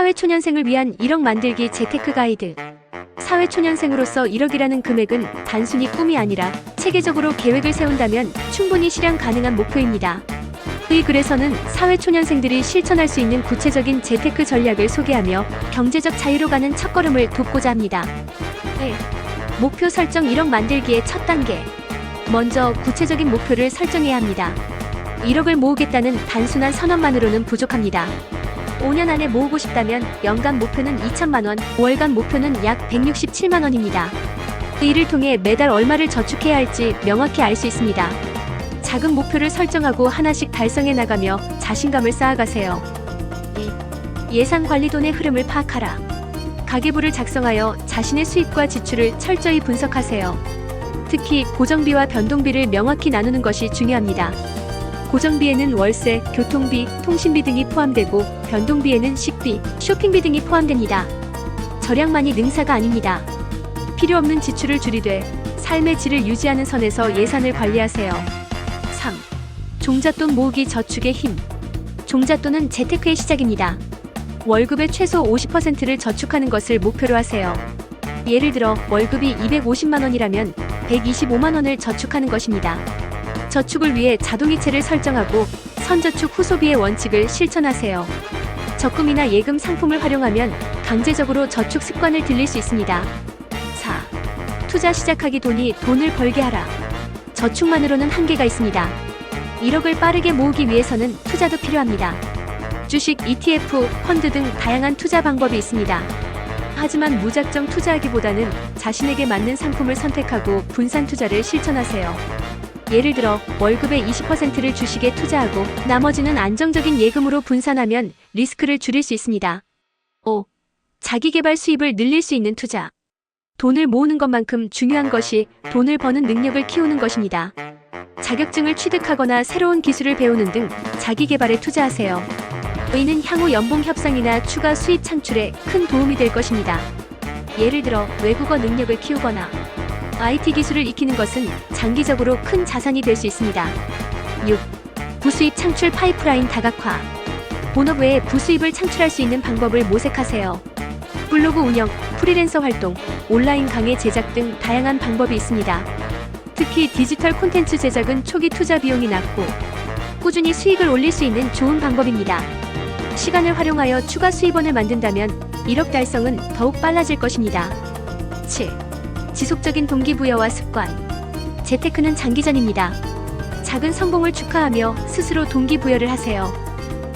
사회초년생을 위한 1억 만들기 재테크 가이드. 사회초년생으로서 1억이라는 금액은 단순히 꿈이 아니라 체계적으로 계획을 세운다면 충분히 실현 가능한 목표입니다. 이 글에서는 사회초년생들이 실천할 수 있는 구체적인 재테크 전략을 소개하며 경제적 자유로 가는 첫걸음을 돕고자 합니다. 1. 목표 설정 1억 만들기의 첫 단계. 먼저 구체적인 목표를 설정해야 합니다. 1억을 모으겠다는 단순한 선언만으로는 부족합니다. 5년 안에 모으고 싶다면 연간 목표는 2천만 원, 월간 목표는 약 167만 원입니다. 이를 통해 매달 얼마를 저축해야 할지 명확히 알 수 있습니다. 작은 목표를 설정하고 하나씩 달성해 나가며 자신감을 쌓아가세요. 2. 예산 관리 돈의 흐름을 파악하라. 가계부를 작성하여 자신의 수입과 지출을 철저히 분석하세요. 특히 고정비와 변동비를 명확히 나누는 것이 중요합니다. 고정비에는 월세, 교통비, 통신비 등이 포함되고 변동비에는 식비, 쇼핑비 등이 포함됩니다. 절약만이 능사가 아닙니다. 필요 없는 지출을 줄이되 삶의 질을 유지하는 선에서 예산을 관리하세요. 3. 종잣돈 모으기 저축의 힘. 종잣돈은 재테크의 시작입니다. 월급의 최소 50%를 저축하는 것을 목표로 하세요. 예를 들어 월급이 250만 원이라면 125만 원을 저축하는 것입니다. 저축을 위해 자동이체를 설정하고 선저축 후 소비의 원칙을 실천하세요. 적금이나 예금 상품을 활용하면 강제적으로 저축 습관을 들릴 수 있습니다. 4. 투자 시작하기 돈이 돈을 벌게 하라. 저축만으로는 한계가 있습니다. 1억을 빠르게 모으기 위해서는 투자도 필요합니다. 주식, ETF, 펀드 등 다양한 투자 방법이 있습니다. 하지만 무작정 투자하기보다는 자신에게 맞는 상품을 선택하고 분산 투자를 실천하세요. 예를 들어 월급의 20%를 주식에 투자하고 나머지는 안정적인 예금으로 분산하면 리스크를 줄일 수 있습니다. 5. 자기개발 수입을 늘릴 수 있는 투자. 돈을 모으는 것만큼 중요한 것이 돈을 버는 능력을 키우는 것입니다. 자격증을 취득하거나 새로운 기술을 배우는 등 자기 개발에 투자하세요. 이는 향후 연봉 협상이나 추가 수입 창출에 큰 도움이 될 것입니다. 예를 들어 외국어 능력을 키우거나 IT 기술을 익히는 것은 장기적으로 큰 자산이 될 수 있습니다. 6. 부수입 창출 파이프라인 다각화. 본업 외에 부수입을 창출할 수 있는 방법을 모색하세요. 블로그 운영, 프리랜서 활동, 온라인 강의 제작 등 다양한 방법이 있습니다. 특히 디지털 콘텐츠 제작은 초기 투자 비용이 낮고 꾸준히 수익을 올릴 수 있는 좋은 방법입니다. 시간을 활용하여 추가 수입원을 만든다면 1억 달성은 더욱 빨라질 것입니다. 7. 지속적인 동기부여와 습관. 재테크는 장기전입니다. 작은 성공을 축하하며 스스로 동기부여를 하세요.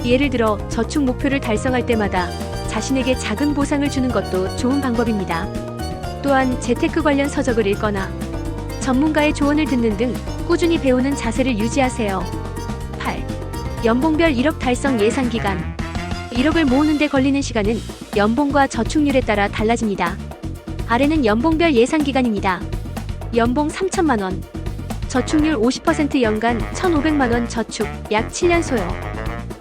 예를 들어 저축 목표를 달성할 때마다 자신에게 작은 보상을 주는 것도 좋은 방법입니다. 또한 재테크 관련 서적을 읽거나 전문가의 조언을 듣는 등 꾸준히 배우는 자세를 유지하세요. 8. 연봉별 1억 달성 예상 기간. 1억을 모으는 데 걸리는 시간은 연봉과 저축률에 따라 달라집니다. 아래는 연봉별 예상 기간입니다. 연봉 3천만 원. 저축률 50% 연간 1,500만 원 저축 약 7년 소요.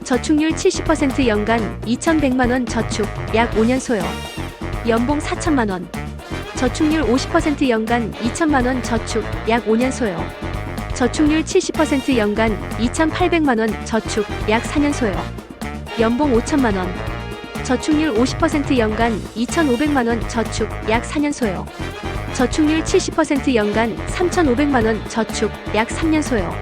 저축률 70% 연간 2,100만 원 저축 약 5년 소요. 연봉 4천만 원. 저축률 50% 연간 2천만 원 저축 약 5년 소요. 저축률 70% 연간 2,800만 원 저축 약 4년 소요. 연봉 5천만 원. 저축률 50% 연간 2,500만 원 저축 약 4년 소요. 저축률 70% 연간 3,500만 원 저축 약 3년 소요.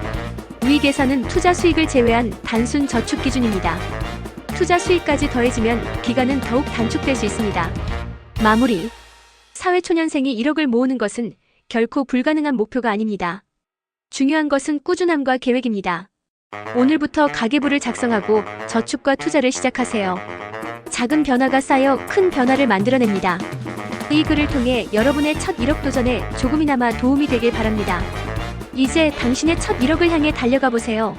위 계산은 투자 수익을 제외한 단순 저축 기준입니다. 투자 수익까지 더해지면 기간은 더욱 단축될 수 있습니다. 마무리. 사회초년생이 1억을 모으는 것은 결코 불가능한 목표가 아닙니다. 중요한 것은 꾸준함과 계획입니다. 오늘부터 가계부를 작성하고 저축과 투자를 시작하세요. 작은 변화가 쌓여 큰 변화를 만들어냅니다. 이 글을 통해 여러분의 첫 1억 도전에 조금이나마 도움이 되길 바랍니다. 이제 당신의 첫 1억을 향해 달려가 보세요.